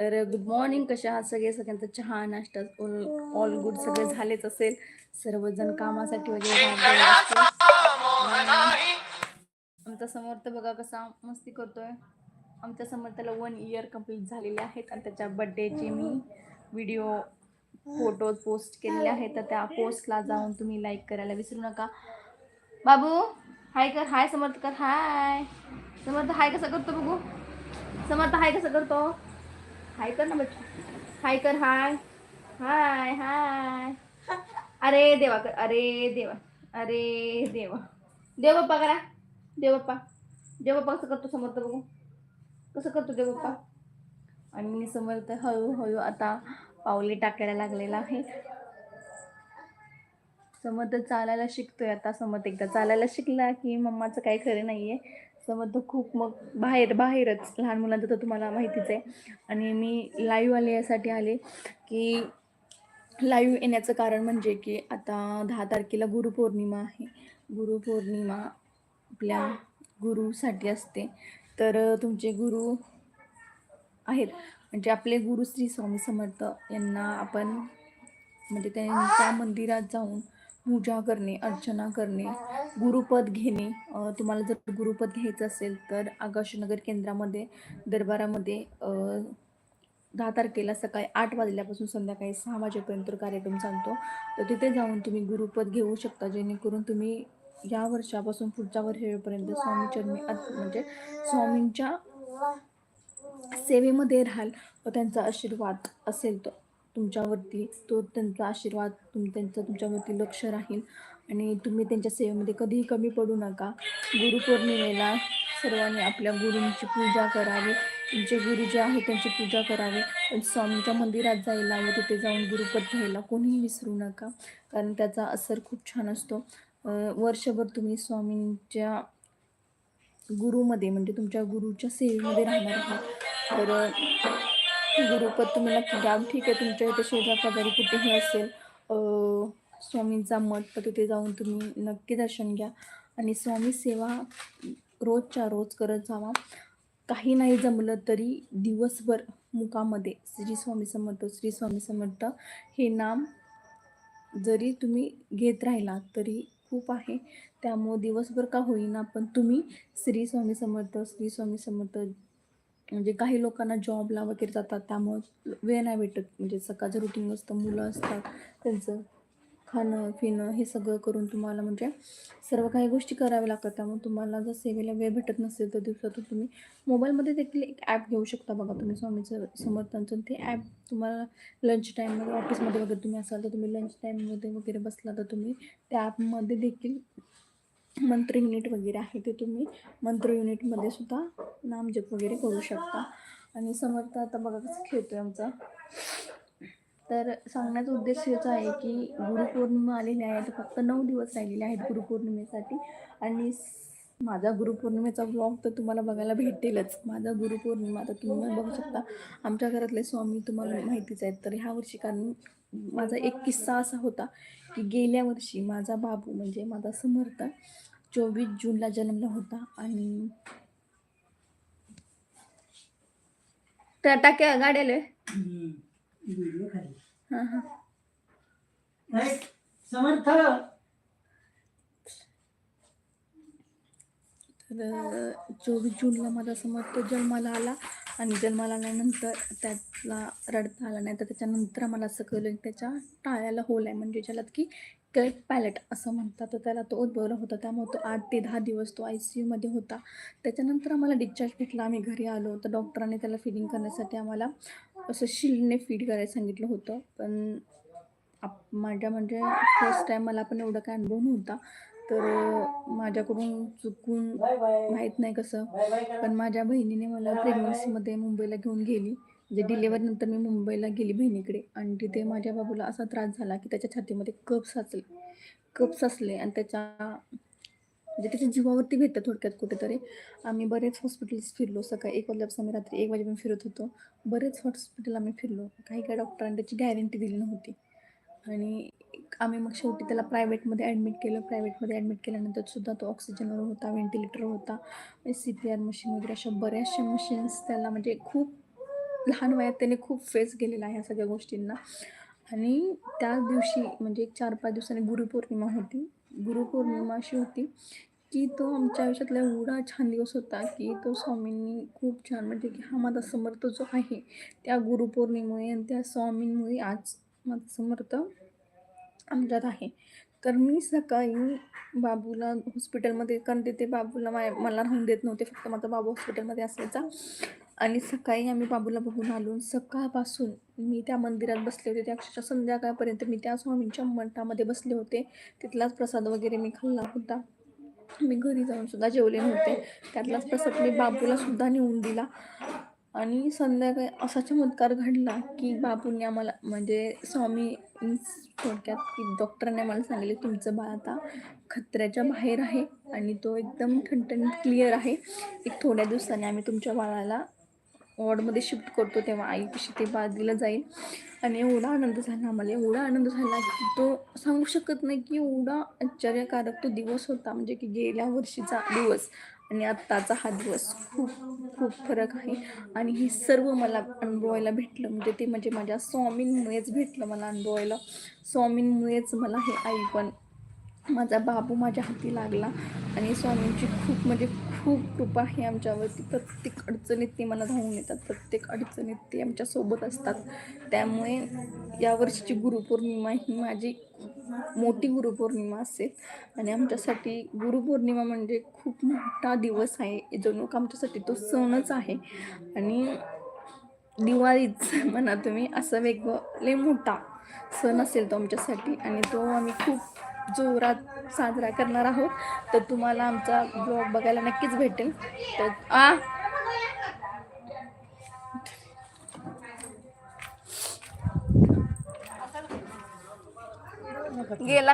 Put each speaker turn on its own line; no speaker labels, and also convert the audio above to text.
तर good morning कशा आहात सगळे? सगळ्यांचा चहा नाश्ता ऑल ऑल गुड सगळे झालेच असेल. सर्वजण कामासाठी वगैरे आमचा समर्थ बघा कसा मस्ती करतोय. आमच्या समर्थाला वन इयर कंप्लीट झालेले आहेत आणि त्याच्या बड्डेचे मी व्हिडिओ फोटो पोस्ट केलेले आहेत. तर त्या पोस्टला जाऊन तुम्ही लाईक करायला विसरू नका. बाबू हाय कर हाय समर्थ कर हाय समर्थ हाय कसं करतो बघू? समर्थ हाय कसं करतो? हाय कर ना बच्चू। हाय कर हाय हाय हाय अरे देवा कर अरे देवा अरे देवा। देव बाप्पा करा देव बाप्पा देव बाप्पा कसं करतो समर्थ बघू। कसं करतो देव बाप्पा आणि समर्थ हळूहळू आता पावले टाकायला लागलेला आहे. समर्थ चालायला शिकतोय आता. समर्थ एकदा चालायला शिकला की मम्माचं काही खरं नाहीये समर्थ खूप मग बाहेर बाहेरच लहान मुलांचं तर तुम्हाला माहितीच आहे. आणि मी लाईव्ह आले यासाठी आले की लाईव्ह येण्याचं कारण म्हणजे की आता दहा तारखेला गुरुपौर्णिमा आहे. गुरुपौर्णिमा आपल्या गुरुसाठी असते. तर तुमचे गुरु आहेत. म्हणजे आपले गुरु श्री स्वामी समर्थ यांना आपण म्हणजे त्यांच्या मंदिरात जाऊन पूजा करणे अर्चना करणे गुरुपद घेणे. तुम्हाला जर गुरुपद घ्यायचं असेल तर आकाशनगर केंद्रामध्ये दरबारामध्ये दहा तारखेला सकाळी आठ वाजल्यापासून संध्याकाळी सहा वाजेपर्यंत कार्यक्रम चालतो. तर तिथे जाऊन तुम्ही गुरुपद घेऊ शकता. जेणेकरून तुम्ही या वर्षापासून पुढच्या वर्षापर्यंत स्वामी चरणी म्हणजे स्वामींच्या सेवेमध्ये राहाल व त्यांचा आशीर्वाद असेल तर तुमच्यावरती तो त्यांचा आशीर्वाद तुम त्यांचं तुमच्यावरती लक्ष राहील. आणि तुम्ही त्यांच्या सेवेमध्ये कधीही कमी पडू नका. गुरुपौर्णिमेला सर्वांनी आपल्या गुरूंची पूजा करावी. तुमचे गुरु जे आहेत त्यांची पूजा करावी. पण स्वामींच्या मंदिरात जायला व तिथे जाऊन गुरुपद घ्यायला कोणीही विसरू नका. कारण त्याचा असर खूप छान असतो. वर्षभर तुम्ही स्वामींच्या गुरुमध्ये म्हणजे तुमच्या गुरुच्या सेवेमध्ये राहणार आहात. तर गुरुपद तुम्ही नक्की द्या ठीक आहे. तुमच्या इथे शेजारपाजारी कुठेही असेल स्वामींचा मठ तर तिथे जाऊन तुम्ही नक्की दर्शन घ्या. आणि स्वामी सेवा रोजच्या रोज करत जावा. काही नाही जमलं तरी दिवसभर मुखामध्ये श्री स्वामी समर्थ श्री स्वामी समर्थ हे नाम जरी तुम्ही घेत राहिला तरी खूप आहे. त्यामुळं दिवसभर का होईना पण तुम्ही श्री स्वामी समर्थ श्री स्वामी समर्थ म्हणजे काही लोकांना जॉबला वगैरे जातात त्यामुळं वेळ नाही भेटत. म्हणजे सकाळचं रुटीन असतं मुलं असतात त्यांचं खाणं पिणं हे सगळं करून तुम्हाला म्हणजे सर्व काही गोष्टी कराव्या लागतात. त्यामुळे तुम्हाला जर सेवेला वेळ भेटत नसेल तर दिवसातून तुम्ही मोबाईलमध्ये देखील एक ॲप घेऊ शकता बघा तुम्ही. स्वामीचं समर्थांचं ते ॲप तुम्हाला लंच टाईममध्ये ऑफिसमध्ये वगैरे तुम्ही असाल तर तुम्ही लंच टाईममध्ये वगैरे बसला तर तुम्ही त्या ॲपमध्ये देखील मंत्र युनिट वगैरे आहे ते तुम्ही मंत्र युनिटमध्ये सुद्धा नामजप वगैरे करू शकता. आणि समर्थ आता बघा कसं आहे आमचा. तर सांगण्याचा उद्देश हेच आहे की गुरुपौर्णिमा आलेली आहे तर फक्त नऊ दिवस राहिलेले आहेत गुरुपौर्णिमेसाठी. आणि माझा गुरुपौर्णिमेचा ब्लॉग तर तुम्हाला बघायला भेटेलच. माझा गुरुपौर्णिमा तर तुम्ही बघू शकता. आमच्या घरातले स्वामी तुम्हाला माहितीच आहेत तर ह्या वर्षी कारण माझा एक किस्सा असा होता की गेल्या वर्षी माझा बाबू म्हणजे माझा समर्थ चोवीस जूनला जन्मला होता आणि त्या टाक्या गाड्याला? हां हां?
समर्थ
तर चोवीस जूनला माझा समर्थ जन्माला आला. आणि जन्माला आल्यानंतर त्याला रडता आला नाही तर त्याच्यानंतर आम्हाला असं कळलं की त्याच्या टाळ्याला होल आहे. म्हणजे ज्याला की क्लेट पॅलेट असं म्हणतात तर त्याला तो उद्भवला होता. त्यामुळे तो आठ ते दहा दिवस तो आय सी यूमध्ये होता. त्याच्यानंतर आम्हाला डिस्चार्ज भेटला. आम्ही घरी आलो. तर डॉक्टरांनी त्याला फिडिंग करण्यासाठी आम्हाला असं शिलने फीड करायला सांगितलं होतं. पण आप माझ्या म्हणजे फर्स्ट टाईम मला पण एवढा काय अनुभव नव्हता. तर माझ्याकडून चुकून माहीत नाही कसं. पण माझ्या बहिणीने मला प्रेग्नन्सीमध्ये मुंबईला घेऊन गेली. म्हणजे डिलेवरी नंतर मी मुंबईला गेली बहिणीकडे. आणि तिथे माझ्या बाबूला असा त्रास झाला की त्याच्या छातीमध्ये कप साचले. कप साचले आणि त्याच्या म्हणजे त्याच्या जीवावरती भेटतं थोडक्यात कुठेतरी. आम्ही बरेच हॉस्पिटल्स फिरलो. सकाळी एक वाजल्यापासून आम्ही रात्री एक वाजेपर्यंत फिरत होतो. बरेच हॉस्पिटल आम्ही फिरलो. काही काही डॉक्टरांनी त्याची गॅरंटी दिली नव्हती. आणि आम्ही मग शेवटी त्याला प्रायव्हेटमध्ये ॲडमिट केलं. प्रायव्हेटमध्ये ॲडमिट केल्यानंतर सुद्धा तो ऑक्सिजनवर होता व्हेंटिलेटर होता. सी पी आर मशीन वगैरे अशा बऱ्याचशा मशीन्स त्याला म्हणजे खूप लहान वयात त्याने खूप फेस केलेला आहे ह्या सगळ्या गोष्टींना. आणि त्याच दिवशी म्हणजे एक चार पाच दिवसांनी गुरुपौर्णिमा होती. गुरुपौर्णिमा अशी होती की तो आमच्या आयुष्यातला एवढा छान दिवस होता की तो स्वामींनी खूप छान म्हणजे की हा माझा समर्थ जो आहे त्या गुरुपौर्णिमेमुळे आणि त्या स्वामींमुळे आज माझा समर्थ आमच्यात आहे. तर मी सकाळी बाबूला हॉस्पिटलमध्ये कारण तिथे बाबूला मा मला राहून देत नव्हते फक्त माझा बाबू हॉस्पिटलमध्ये असायचा. आणि सकाळी आम्ही बाबूला बघून आलो. सकाळपासून मी त्या मंदिरात बसले होते. त्या अक्षरशः संध्याकाळपर्यंत मी त्या स्वामींच्या मठामध्ये बसले होते. तिथलाच प्रसाद वगैरे मी खाल्ला होता. मी घरी जाऊन सुद्धा जेवले नव्हते. त्यातलाच प्रसाद मी बाबूला सुद्धा नेऊन दिला. आणि संध्याकाळी असा चमत्कार घडला की बापूंनी आम्हाला म्हणजे स्वामी थोडक्यात की डॉक्टरांनी मला सांगितले तुमचं बाळ आता खत्र्याच्या बाहेर आहे आणि तो एकदम ठणठणीत क्लिअर आहे. एक थोड्या दिवसांनी आम्ही तुमच्या बाळाला वॉर्डमध्ये शिफ्ट करतो तेव्हा आईपाशी ते बाळ दिलं जाईल. आणि एवढा आनंद झाला आम्हाला. एवढा आनंद झाला की तो सांगू शकत नाही की एवढा आश्चर्यकारक तो दिवस होता. म्हणजे की गेल्या वर्षीचा दिवस. आणि आत्ताचा हा दिवस खूप खूप फरक आहे. आणि हे सर्व मला अनुभवायला भेटलं. म्हणजे ते म्हणजे माझ्या स्वामींमुळेच भेटलं मला अनुभवायला. स्वामींमुळेच मला हे आई पण माझा बाबू माझ्या हाती लागला. आणि स्वामींची खूप म्हणजे खूप कृपा आहे आमच्यावरती. प्रत्येक अडचणीत ते मला धावून येतात. प्रत्येक अडचणीत ते आमच्यासोबत असतात. त्यामुळे यावर्षीची गुरुपौर्णिमा ही माझी मोठी गुरुपौर्णिमा असेल. आणि आमच्यासाठी गुरुपौर्णिमा म्हणजे खूप मोठा दिवस आहे. जणू का आमच्यासाठी तो सणच आहे. आणि दिवाळीच म्हणा तुम्ही असं वेगळं लय मोठा सण असेल तो आमच्यासाठी. आणि तो आम्ही खूप जोरात साजरा करणार आहोत. तर तुम्हाला आमचा ब्लॉग बघायला नक्कीच भेटेल. तर आ? गेला